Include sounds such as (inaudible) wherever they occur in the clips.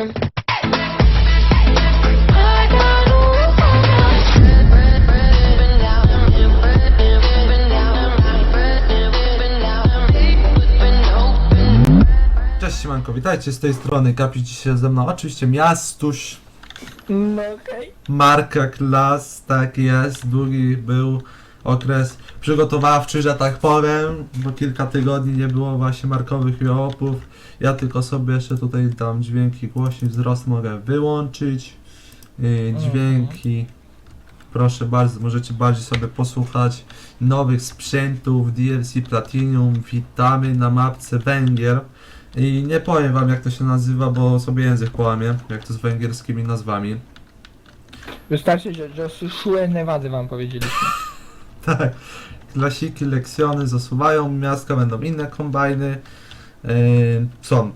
him. No open. Cześć siemanko, witajcie z tej strony, Kapi dzisiaj ze mną, oczywiście Miastuś, No okej. marka klas, tak jest, długi był okres przygotowawczy, że tak powiem, bo kilka tygodni nie było właśnie markowych jołopów, ja tylko sobie jeszcze tutaj tam dźwięki głośnik wzrost mogę wyłączyć, yy, dźwięki, proszę bardzo, możecie bardziej sobie posłuchać nowych sprzętów DLC Platinum, witamy na mapce Węgier, i nie powiem wam jak to się nazywa, bo sobie język połamię, jak to z węgierskimi nazwami. Wystarczy, że, że Szue Nevady wam powiedzieliśmy. (laughs) Tak. Klasiki, lekcjony zasuwają, miastka będą inne kombajny. Yy, są.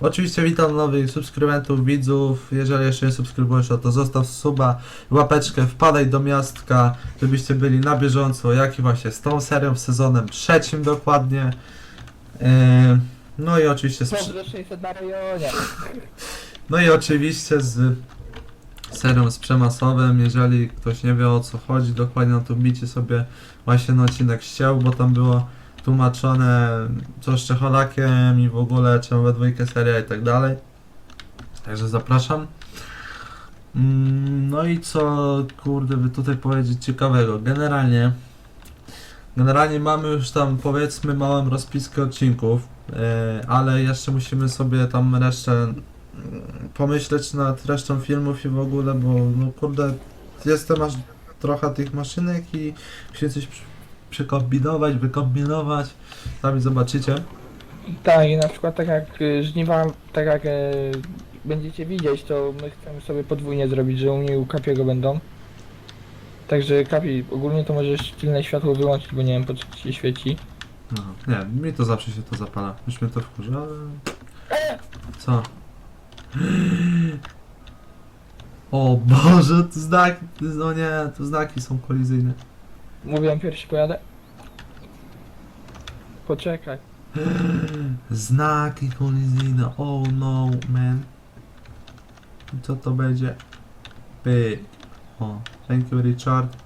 Oczywiście witam nowych subskrybentów, widzów. Jeżeli jeszcze nie subskrybujesz, to zostaw suba, łapeczkę, wpadaj do miastka, żebyście byli na bieżąco, jak i właśnie z tą serią, sezonem trzecim dokładnie. Yy, no i oczywiście z, Pozdro 600 na rejonie. No i oczywiście z serią z przemasowym, jeżeli ktoś nie wie o co chodzi dokładnie, no to wbicie sobie właśnie na odcinek ścieł, bo tam było tłumaczone co z Czecholakiem i w ogóle czemu we dwójkę seria i tak dalej. Także zapraszam. Mm, No i co kurde by tutaj powiedzieć ciekawego. Generalnie Generalnie mamy już tam powiedzmy małą rozpiskę odcinków, e, ale jeszcze musimy sobie tam resztę pomyśleć nad resztą filmów i w ogóle, bo no kurde, jestem aż trochę tych maszynek i się coś przykombinować, wykombinować, sami zobaczycie. Tak, i na przykład tak jak y, żniwa, tak jak e, będziecie widzieć, to my chcemy sobie podwójnie zrobić, że u mnie i u Kapiego będą. Także Kapi, ogólnie to możesz tylne światło wyłączyć, bo nie wiem po co ci się świeci. No, nie, mi to zawsze się to zapala, już mnie to wkurza, ale... Co? (gasps) O Boże, to znaki, no nie, to znaki są kolizyjne. Mówiłem pierwszy pojadę. Poczekaj. (gasps) Znaki kolizyjne, oh no, man. Co to będzie? Pyk. O, thank you Richard.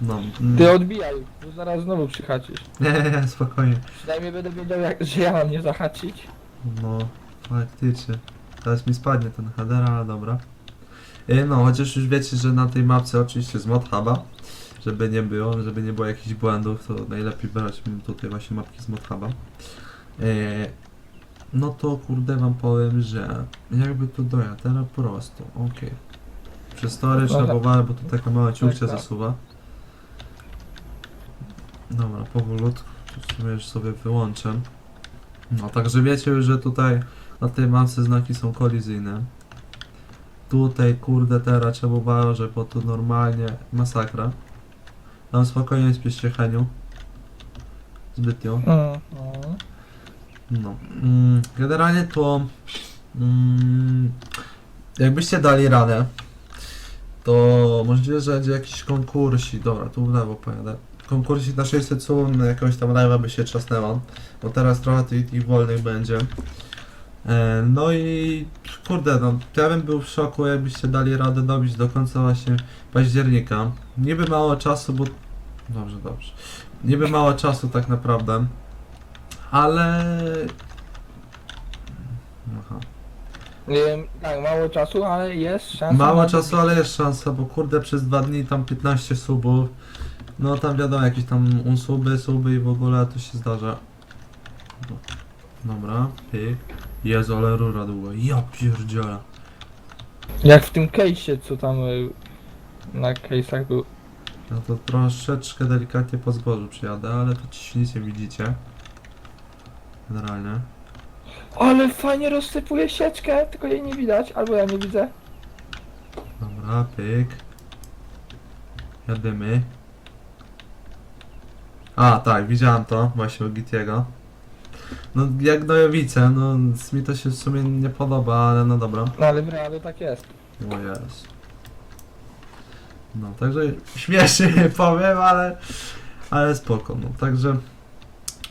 No, mm. Ty odbijaj, bo zaraz znowu przyhaczysz. (laughs) nie, nie, nie, spokojnie. Przynajmniej będę wiedział, jak, że ja mam nie zahaczyć. No, faktycznie. Teraz mi spadnie ten header, ale dobra. E, No, chociaż już wiecie, że na tej mapce oczywiście z mod huba, żeby nie było, żeby nie było jakichś błędów, to najlepiej brać mi tutaj właśnie mapki z mod huba. E, No to kurde wam powiem, że jakby to dojechać, teraz prosto, okej. Przez tory uważać, bo to taka mała ciuchcia Tak, tak. zasuwa. Dobra, powolutku, w sumie już sobie wyłączę. No, także wiecie już, że tutaj na tej mapce znaki są kolizyjne. Tutaj, kurde, teraz trzeba uważać, bo tu normalnie masakra. Tam spokojnie nie spieszcie Heniu. Zbytnio. No. Mm, generalnie to... Mm, jakbyście dali radę, to możliwe, że będzie jakiś konkursik. Dobra, tu w lewo pojadę. Konkursik na 600 słów, na jakąś tam live'a by się trzasnęło. Bo teraz trochę tych, tych wolnych będzie. E, no i kurde, no ja bym był w szoku, jakbyście dali radę dobić do końca właśnie października. Niby mało czasu, bo... Dobrze, dobrze. Niby mało czasu tak naprawdę. Ale... Aha. Ym, Tak, mało czasu, ale jest szansa. Mało na- czasu, ale jest szansa, bo kurde przez dwa dni tam 15 subów. No tam wiadomo, jakieś tam unsuby, suby i w ogóle to się zdarza. Dobra, pyk. Jezu, ale rura długa. Ja pierdziela. Jak w tym case'ie, co tam y, na case'ach był. No to troszeczkę delikatnie po zbożu przyjadę, ale to ci nic nie widzicie. Generalnie. Ale fajnie rozsypuje sieczkę, tylko jej nie widać, albo ja nie widzę. Dobra, pyk. Jadymy. A, tak, widziałem to, właśnie u Gitiego. No, jak Nojowice, no, mi to się w sumie nie podoba, ale no dobra. No ale w realu tak jest. O jest. No, także śmiesznie nie (laughs) powiem, ale, ale spoko, no, także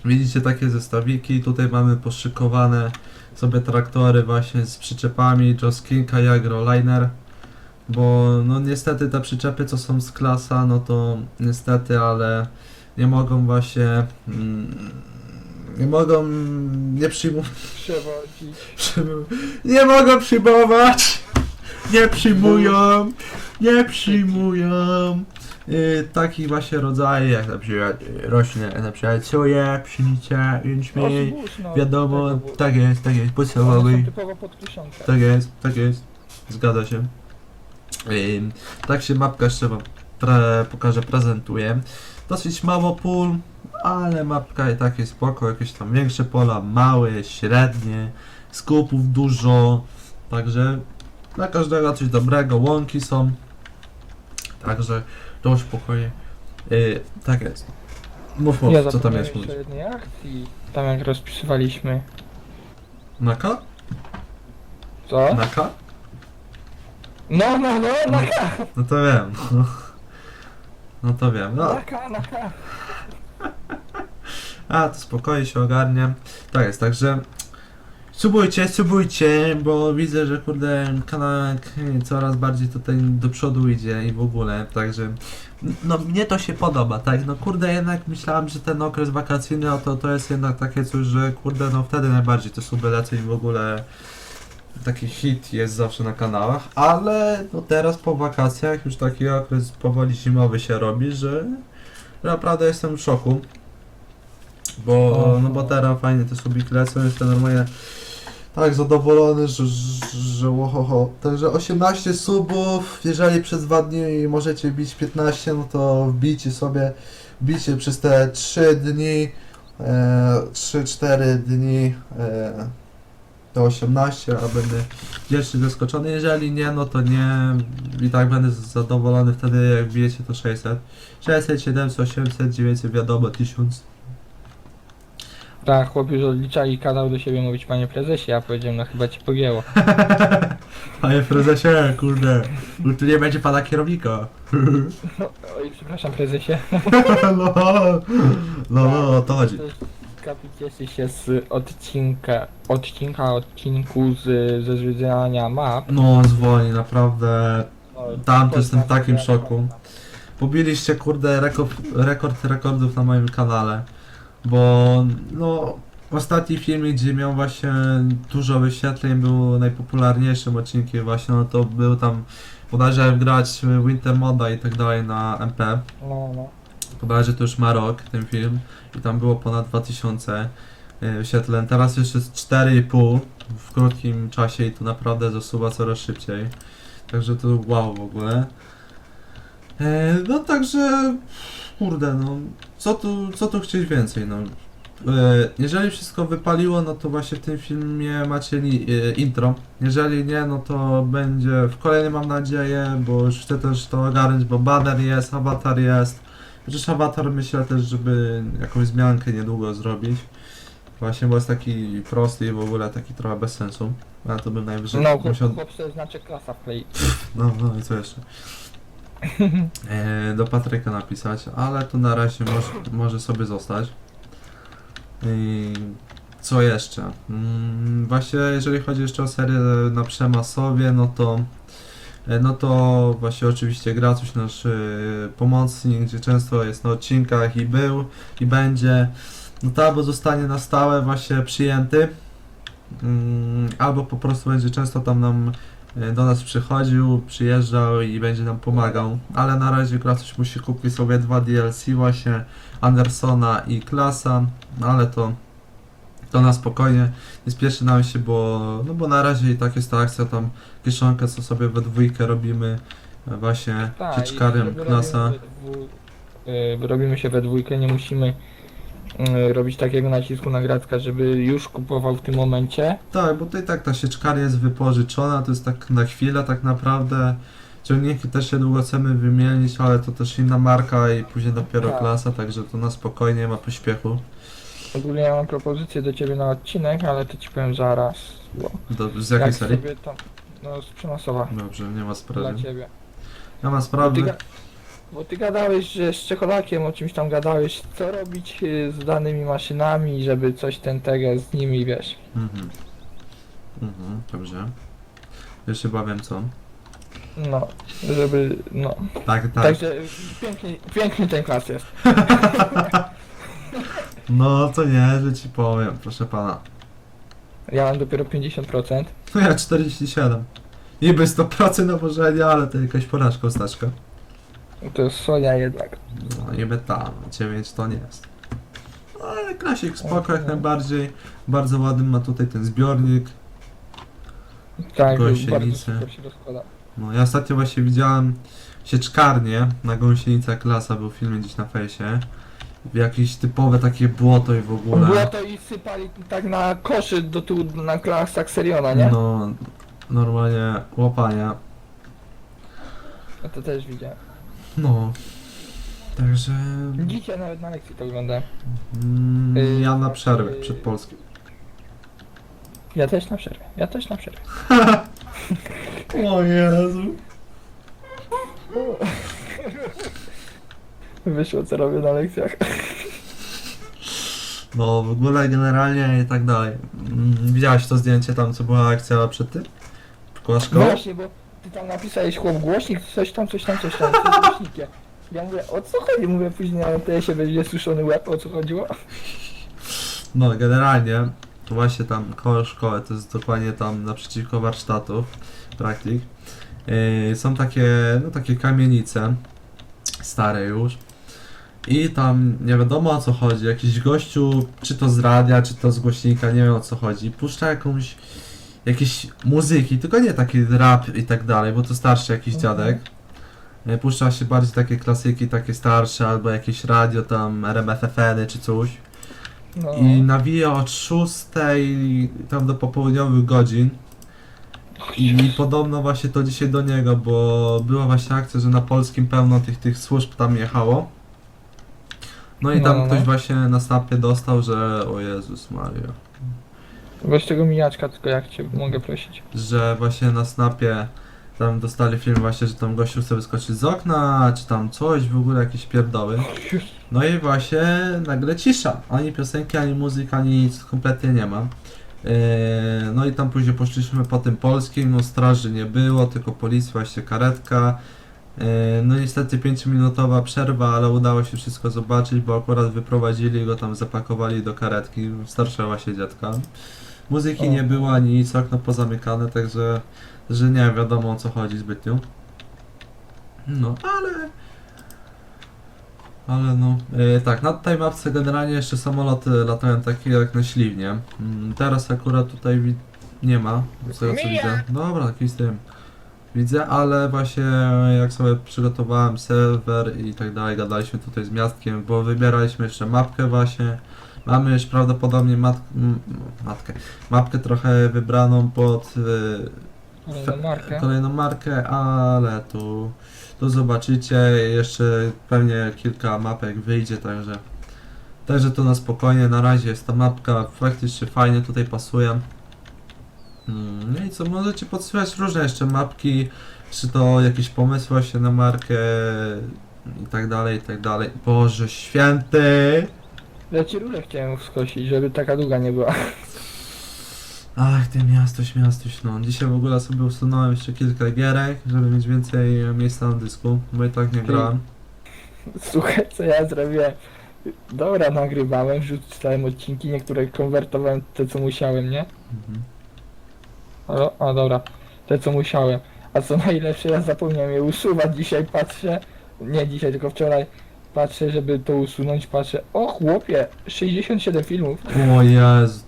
widzicie takie zestawiki, tutaj mamy poszykowane sobie traktory właśnie z przyczepami Joskinka i Agroliner. Bo no niestety te przyczepy co są z klasa, no to niestety, ale nie mogą właśnie mm, nie mogą nie przyjmować Nie mogą przyjmować! Nie przyjmują! Nie przyjmują! Yy, takich właśnie rodzaje, jak na przykład rośnie na przykład soja, pszenica, jęczmień. No, Wiadomo, tego było. tak jest, tak jest, One podstawowy. typowo pod. Tak jest, tak jest. Zgadza się. Tak się mapka jeszcze wam pre, pokażę, prezentuje. Dosyć mało pól, ale mapka i tak jest spoko. Jakieś tam większe pola, małe, średnie, skupów dużo. Także dla każdego coś dobrego. Łąki są. Także to spokojnie. Yy, tak jest. Mów, mów, co tam jest mówić. jednej akcji. Tam jak rozpisywaliśmy. Naka? Co? Naka? No, no, no, na K! No to wiem. No, to wiem. No. (laughs) A, to spokojnie się ogarnie. Tak jest, także subujcie, subujcie, bo widzę, że kurde kanał coraz bardziej tutaj do przodu idzie i w ogóle, także no mnie to się podoba, tak, no kurde jednak myślałem, że ten okres wakacyjny, no to to jest jednak takie coś, że kurde no wtedy najbardziej te suby lecą i w ogóle taki hit jest zawsze na kanałach, ale no teraz po wakacjach już taki okres powoli zimowy się robi, że naprawdę jestem w szoku. Bo, no bo teraz fajnie te subiki lecą, jestem normalnie tak zadowolony, że, że ohoho. Także 18 subów, jeżeli przez dwa dni możecie bić 15, no to wbijcie sobie, wbijcie przez te 3 dni, e, 3-4 dni e, do 18, a będę wdzięczny, zaskoczony. Jeżeli nie, no to nie i tak będę zadowolony wtedy jak bijecie to 600. 600, 700, 800, 900, wiadomo, 1000. Tak, chłop już odliczali kanał do siebie mówić panie prezesie, a powiedziałem no chyba cię pogięło. (laughs) Panie prezesie, kurde, tu nie będzie pana kierownika. (laughs) Oj, przepraszam prezesie. (laughs) No, no, no, o to chodzi. Kapi cieszy się z odcinka, odcinka, odcinku z, ze zwiedzania map. No, dzwoni, naprawdę. No, Tam to jestem w takim jak- szoku. Pobiliście, kurde, rekord, rekord rekordów na moim kanale. Bo, no, ostatni filmik, gdzie miał właśnie dużo wyświetleń, był najpopularniejszym odcinkiem właśnie, no to był tam, bodajże grać Winter Moda i tak dalej na MP. No, no. Bodajże to już ma rok ten film i tam było ponad 2000 y, wyświetleń. Teraz już jest 4,5 w krótkim czasie i to naprawdę zasuwa coraz szybciej. Także to wow w ogóle. E, no także kurde no, co tu, co tu chcieć więcej no. E, jeżeli wszystko wypaliło, no to właśnie w tym filmie macie e, intro. Jeżeli nie, no to będzie w kolejnym mam nadzieję, bo już chcę też to ogarnąć, bo banner jest, awatar jest. Chociaż awatar myślę też, żeby jakąś zmiankę niedługo zrobić. Właśnie, bo jest taki prosty i w ogóle taki trochę bez sensu. Ale to bym najwyżej No, chłop, musiał... chłop sobie znaczy klasa wklei. (laughs) No, no i co jeszcze? (laughs) E, do Patryka napisać, ale to na razie może, może sobie zostać. I co jeszcze? Mm, właśnie jeżeli chodzi jeszcze o serię na Przemasowie, no to no to właśnie oczywiście Gracuś nasz e, pomocnik, gdzie często jest na odcinkach i był i będzie. No to albo zostanie na stałe właśnie przyjęty, mm, albo po prostu będzie często tam nam e, do nas przychodził, przyjeżdżał i będzie nam pomagał. Ale na razie Gracuś musi kupić sobie dwa DLC właśnie Andersona i Klasa, ale to to na spokojnie, nie spieszy nam się, bo, no bo na razie i tak jest ta akcja tam kieszonkę, co sobie we dwójkę robimy e, właśnie Tak, i robimy we dwu- y, Robimy się we dwójkę, nie musimy y, robić takiego nacisku na Gracka, żeby już kupował w tym momencie. Tak, bo to i tak ta sieczkaria jest wypożyczona, to jest tak na chwilę tak naprawdę. Ciągniki też się długo chcemy wymienić, ale to też inna marka i później dopiero Tak. klasa, także to na spokojnie, ma pośpiechu. Ogólnie ja mam propozycję do ciebie na odcinek, ale to ci powiem zaraz. Bo Do, z jakiej jak serii? sobie tam, no z przenosowa Dobrze, nie ma dla sprawy. ciebie. Nie ma Bo ty, sprawy. ga- bo ty gadałeś, że z Czecholakiem o czymś tam gadałeś, co robić y, z danymi maszynami, żeby coś ten tego z nimi, wiesz. Mhm. Mhm, dobrze. Już chyba wiem co. No, żeby, no. Tak, tak. Także piękny ten klas jest. (laughs) No to nie, że ci powiem, proszę pana. Ja mam dopiero 50%. No ja 47. Niby 100% nawożenia, ale to jakaś porażka ostateczka. To jest soja jednak. No niby tam, 9 to nie jest. No, ale klasik spoko jak Mhm. najbardziej. Bardzo ładny ma tutaj ten zbiornik. Tak, się rozkłada. No ja ostatnio właśnie widziałem sieczkarnię na gąsienica klasa, był film gdzieś na fejsie. Jakieś typowe takie błoto i w ogóle. Było to i sypali tak na koszy do tyłu na klasach Seriona, nie? No. No, normalnie łapanie. to też widziałem. No. Także. Dzisiaj nawet na lekcji to oglądałem. Mm, Y, ja na przerwie y, przed polskim. Ja też na przerwie, ja też na przerwie. (laughs) O Jezu. Wyszło co robię na lekcjach. No w ogóle generalnie i tak dalej. Mm, Widziałeś to zdjęcie tam, co była akcja przed tym? Koło No szkoły? właśnie, bo ty tam napisałeś chłop głośnik, coś tam, coś tam, coś tam, głośnikiem. Ja mówię, o co chodzi? Mówię później na MTS-ie będzie suszony łeb, o co chodziło? No generalnie to właśnie tam koło szkoły, to jest dokładnie tam naprzeciwko warsztatów, praktyk. Yy, są takie, no takie kamienice, stare już. I tam nie wiadomo o co chodzi, jakiś gościu, czy to z radia, czy to z głośnika, nie wiem o co chodzi, puszcza jakąś, jakieś muzyki, tylko nie taki rap i tak dalej, bo to starszy jakiś dziadek. Yy, Puszcza się bardziej takie klasyki, takie starsze, albo jakieś radio tam, RMFFN-y czy coś. No. I nawija od 6 tam do popołudniowych godzin. I podobno właśnie to dzisiaj do niego, bo była właśnie akcja, że na polskim pełno tych, tych służb tam jechało. No i No, tam no, ktoś no. właśnie na snapie dostał, że o Jezus Maria. Weź tego mijaczka, tylko jak cię mogę prosić. Że właśnie na snapie tam dostali film właśnie, że tam gościu chce wyskoczyć z okna, czy tam coś, w ogóle jakieś pierdoły. No i właśnie nagle cisza. Ani piosenki, ani muzyki, ani nic kompletnie nie ma. Yy, No i tam później poszliśmy po tym polskim, no straży nie było, tylko policja, właśnie karetka. Yy, No niestety 5-minutowa przerwa, ale udało się wszystko zobaczyć, bo akurat wyprowadzili go tam, zapakowali do karetki, starsza właśnie dziadka. Muzyki nie było, ani nic, okno pozamykane, także że nie wiadomo o co chodzi zbytnio. No, ale ale no, e, tak, na tej mapce generalnie jeszcze samoloty latają takie jak na śliwnie. Mm, teraz akurat tutaj nie ma, z tego co widzę. Dobra, taki z tym. Widzę, ale właśnie jak sobie przygotowałem serwer i tak dalej, gadaliśmy tutaj z miastkiem, bo wybieraliśmy jeszcze mapkę właśnie. Mamy już prawdopodobnie mat matkę, mapkę trochę wybraną pod e, Kolejną markę. kolejną markę, ale tu, tu zobaczycie jeszcze pewnie kilka mapek wyjdzie, także także to na spokojnie, na razie jest ta mapka faktycznie fajnie tutaj pasuje. Mm, No i co, możecie podsyłać różne jeszcze mapki, czy to jakieś pomysły właśnie na markę i tak dalej, i tak dalej. Boże święty! Ja ci rurę chciałem skosić, żeby taka długa nie była. Ach, ty miastoś, miastoś, no. Dzisiaj w ogóle sobie usunąłem jeszcze kilka gierek, żeby mieć więcej e, miejsca na dysku, bo i tak nie grałem. Słuchaj, co ja zrobiłem. Dobra, nagrywałem, wrzucałem odcinki, niektóre konwertowałem te, co musiałem, nie? Mhm. Halo? A dobra, te co musiałem. A co najlepsze, ja zapomniałem je usuwać. Dzisiaj patrzę, nie dzisiaj, tylko wczoraj patrzę, żeby to usunąć, patrzę. O chłopie, 67 filmów. O Jezu.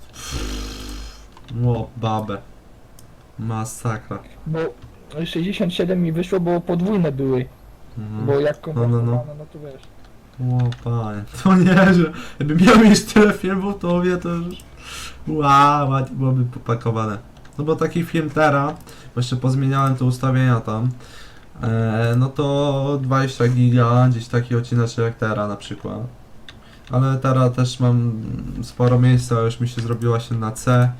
O babę. Masakra. Bo 67 mi wyszło, bo podwójne były. Mhm. Bo jak no, no. konwertowano, no to wiesz. O panie, to nie, że jakbym miał mieć tyle filmów, to wie to już... Wow, ładnie byłoby popakowane. No bo taki film bo jeszcze pozmieniałem te ustawienia tam, e, no to 20 giga, gdzieś taki odcinek jak teraz na przykład. Ale teraz też mam sporo miejsca, już mi się zrobiła się na C,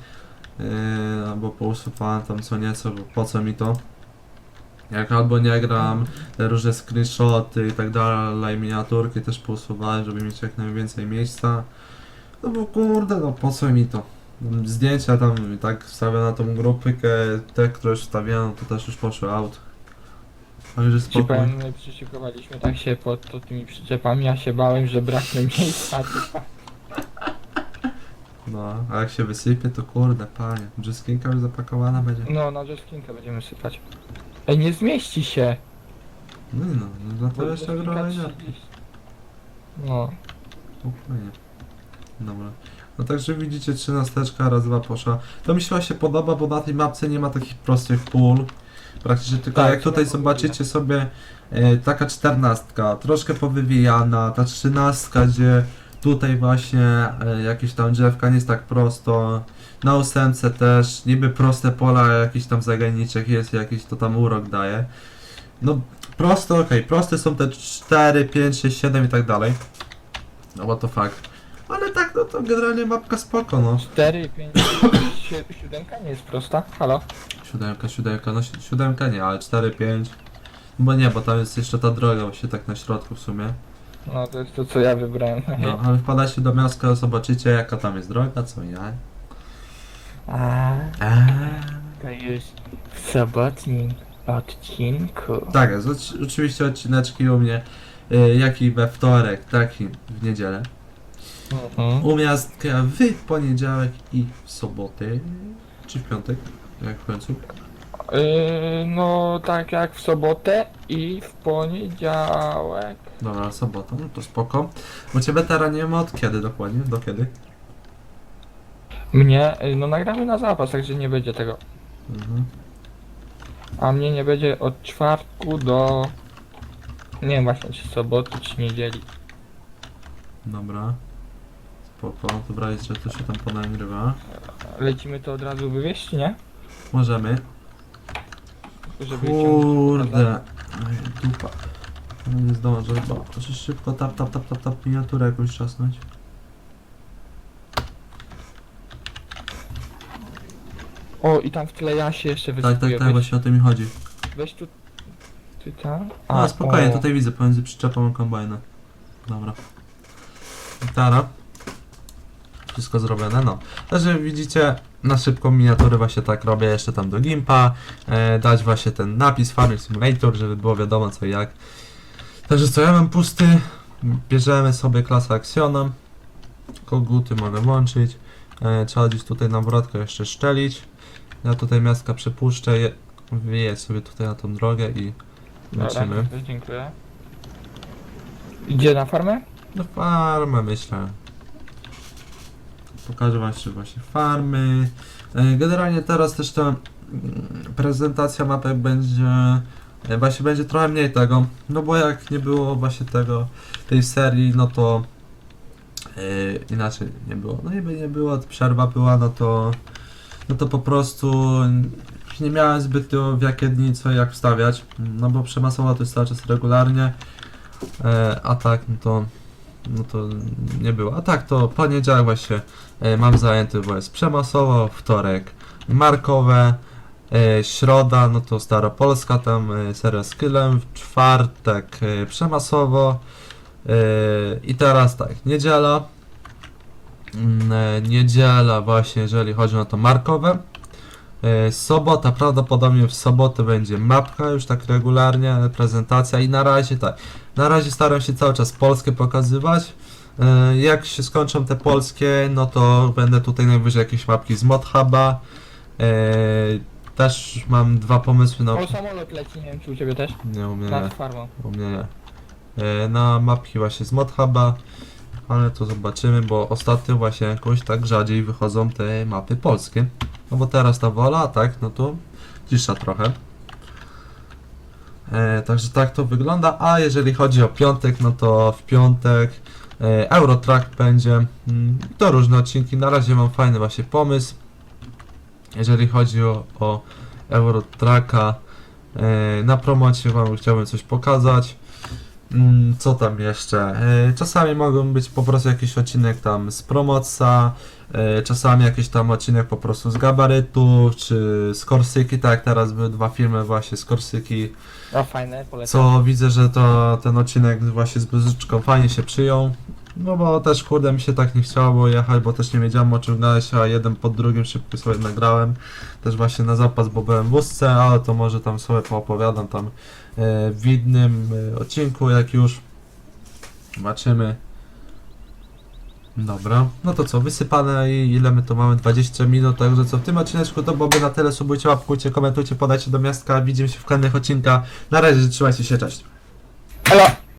e, bo pousuwałem tam co nieco, bo po co mi to? Jak albo nie gram, te różne screenshoty i tak dalej, miniaturki też pousuwałem, żeby mieć jak najwięcej miejsca. No bo kurde, no po co mi to? Zdjęcia tam i tak wstawiam na tą grupykę, te, które już wstawiałem, to też już poszły out. Także Ci spokój. powiem, my przyszykowaliśmy tak się pod to tymi przyczepami, ja się bałem, że braknie miejsca. No, a jak się wysypie, to kurde, panie. Brzyskinka już zapakowana będzie. No, na rzeczkinkę będziemy sypać. Ej, nie zmieści się. No i no, no dlatego jeszcze rzeczkinka grałem 30. No, Spokojnie. Dobra. No także widzicie, trzynasteczka raz, dwa poszła. To mi się właśnie podoba, bo na tej mapce nie ma takich prostych pól. Praktycznie tylko Tak, jak tutaj zobaczycie sobie e, taka czternastka, troszkę powywijana, ta trzynastka, gdzie tutaj właśnie e, jakieś tam drzewka nie jest tak prosto. Na ósemce też, niby proste pola, jakiś tam zaganiczek jest, jakiś to tam urok daje. No prosto, okej, proste są te 4, 5, 6, 7 i tak dalej. No bo to fakt. Ale tak, no to generalnie mapka spoko, no. 4, 5, 7 nie jest prosta. Halo? Siódemka, siódemka, no si- siódemka nie, ale 4, 5. Bo nie, bo tam jest jeszcze ta droga właśnie tak na środku w sumie. No, to jest to, co ja wybrałem. No, ale wpadacie do miasta, zobaczycie jaka tam jest droga, co ja. A, Eee. to już w sobotnim odcinku. Tak, jest, oci- oczywiście odcineczki u mnie, y, jak i we wtorek, tak i w niedzielę. Mhm. U miastka w poniedziałek i w sobotę. Czy w piątek? Jak w końcu? Yy, no, tak jak w sobotę i w poniedziałek. Dobra, sobota, no to spoko. Bo ciebie teraz nie ma od kiedy dokładnie? Do kiedy? Mnie, yy, no nagramy na zapas, także nie będzie tego. Mhm. A mnie nie będzie od czwartku do... Nie wiem właśnie, czy soboty, czy niedzieli. Dobra. Spoko, dobra, jeszcze to się tam ponagrywa. Lecimy to od razu wywieźć, nie? Możemy. Żeby Kurde. Ej, dupa. No nie zdążę, bo muszę szybko tap, tap, tap, tap, tap, miniaturę jakąś czasnąć. O, i tam w tle ja się jeszcze Tak, tak, wysypuję. tak, weź, właśnie o tym mi chodzi. weź tu... Ty tam? A, spokojnie, o. tutaj widzę pomiędzy przyczepą a kombajnem. Dobra. Gitara. Wszystko zrobione, no. Także widzicie, na szybką miniaturę właśnie tak robię, jeszcze tam do gimpa, e, dać właśnie ten napis Farming Simulator, żeby było wiadomo co i jak. Także co, ja mam pusty, bierzemy sobie klasę Axiona, koguty mogę włączyć, e, trzeba gdzieś tutaj na wrotkę jeszcze szczelić. Ja tutaj miastka przepuszczę, je, wyję sobie tutaj na tą drogę i lecimy. Dobra, dziękuję. Idzie na farmę? No farmę myślę. Pokażę właśnie właśnie farmy. E, Generalnie teraz też ta mm, prezentacja mapek będzie e, właśnie będzie trochę mniej tego, no bo jak nie było właśnie tego tej serii, no to e, inaczej nie było. No i nie było, przerwa była, no to no to po prostu nie miałem zbytnio w jakie dni co jak wstawiać, no bo przemasowa to jest cały czas regularnie, e, a tak no to no to nie było. A tak to poniedziałek właśnie e, mam zajęty, bo jest przemasowo, wtorek markowe, e, środa, no to staropolska, tam e, seria z kylem, w czwartek przemasowo i teraz tak, niedziela, Mm, niedziela właśnie, jeżeli chodzi o to markowe, Sobota, prawdopodobnie w sobotę będzie mapka już tak regularnie, prezentacja i na razie tak. Na razie staram się cały czas polskie pokazywać. E, Jak się skończą te polskie, no to będę tutaj najwyżej jakieś mapki z ModHuba. E, Też mam dwa pomysły na... O, samolot leci, nie wiem czy u ciebie też? Nie, u mnie nie. Nad farmą. U mnie nie. E, Na mapki właśnie z ModHuba. Ale to zobaczymy, bo ostatnio właśnie jakoś tak rzadziej wychodzą te mapy polskie. No bo teraz ta wola, tak, no to cisza trochę. E, także tak to wygląda. A jeżeli chodzi o piątek, no to w piątek e, Eurotrack będzie. Mm, to różne odcinki. Na razie mam fajny właśnie pomysł. Jeżeli chodzi o, o Eurotracka, e, na promocie wam chciałbym coś pokazać. Mm, Co tam jeszcze? E, Czasami mogą być po prostu jakiś odcinek tam z promoca, e, czasami jakiś tam odcinek po prostu z gabarytu, czy z Korsyki, tak jak teraz były dwa filmy właśnie z Korsyki, fajne, polecam. co widzę, że to ten odcinek właśnie z Buzyczką fajnie się przyjął. No bo też kurde mi się tak nie chciało jechać, bo też nie wiedziałem o czym gadać, a jeden pod drugim szybko sobie nagrałem. Też właśnie na zapas, bo byłem w wózce, ale to może tam sobie poopowiadam tam w innym e, odcinku, jak już zobaczymy. Dobra, no to co, wysypane i ile my to mamy? 20 minut, także co w tym odcineczku to byłoby na tyle, subujcie, łapkujcie, komentujcie, podajcie do miastka, widzimy się w kolejnych odcinkach. Na razie, trzymajcie się, cześć. Elo!